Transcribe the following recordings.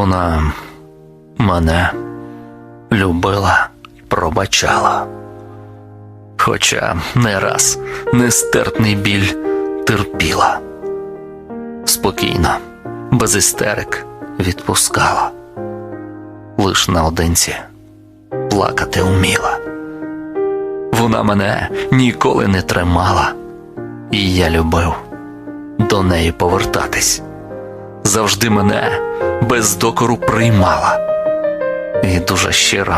Вона мене любила, пробачала. Хоча не раз нестерпний біль терпіла. Спокійно, без істерик відпускала. Лиш наодинці плакати вміла. Вона мене ніколи не тримала, і я любив до неї повертатись. Завжди мене без докору приймала і дуже щиро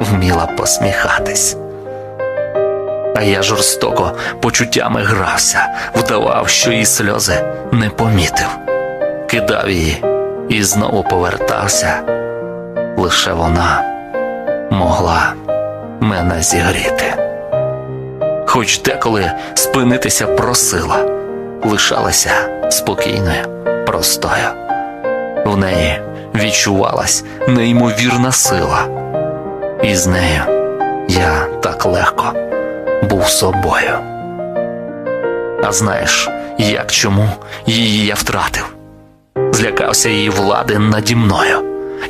вміла посміхатись. А я жорстоко почуттями грався, вдавав, що її сльози не помітив, кидав її і знову повертався. Лише вона могла мене зігріти. Хоч деколи спинитися просила, лишалася спокійною, простою. В неї відчувалась неймовірна сила, і з нею я так легко був собою. А знаєш, як чому її я втратив? Злякався її влади наді мною.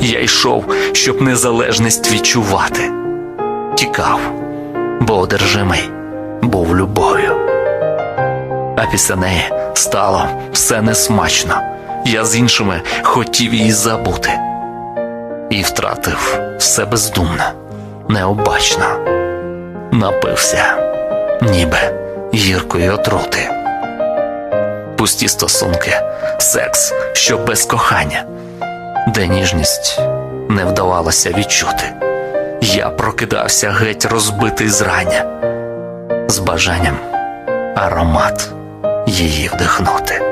Я йшов, щоб незалежність відчувати. Тікав, бо одержимий був любов'ю. А після неї стало все несмачно. Я з іншими хотів її забути. І втратив все бездумно, необачно. Напився, ніби гіркої отрути. Пусті стосунки, секс, що без кохання, де ніжність не вдавалося відчути. Я прокидався геть розбитий зрання, з бажанням аромат її вдихнути.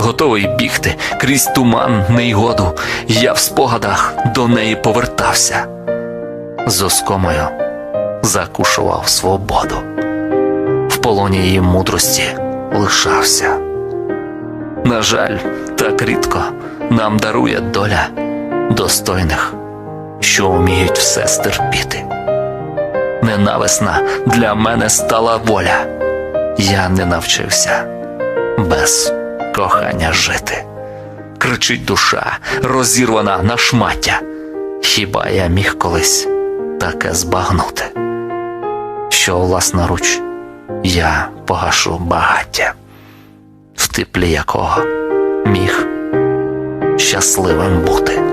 Готовий бігти крізь туман нейгоду, я в спогадах до неї повертався, з оскомою закушував свободу, в полоні її мудрості лишався. На жаль, так рідко нам дарує доля достойних, що вміють все стерпіти. Ненависна для мене стала воля, я не навчився без кохання жити. Кричить душа, розірвана на шмаття. Хіба я міг колись таке збагнути, що власноруч я погашу багаття, в теплі якого міг щасливим бути.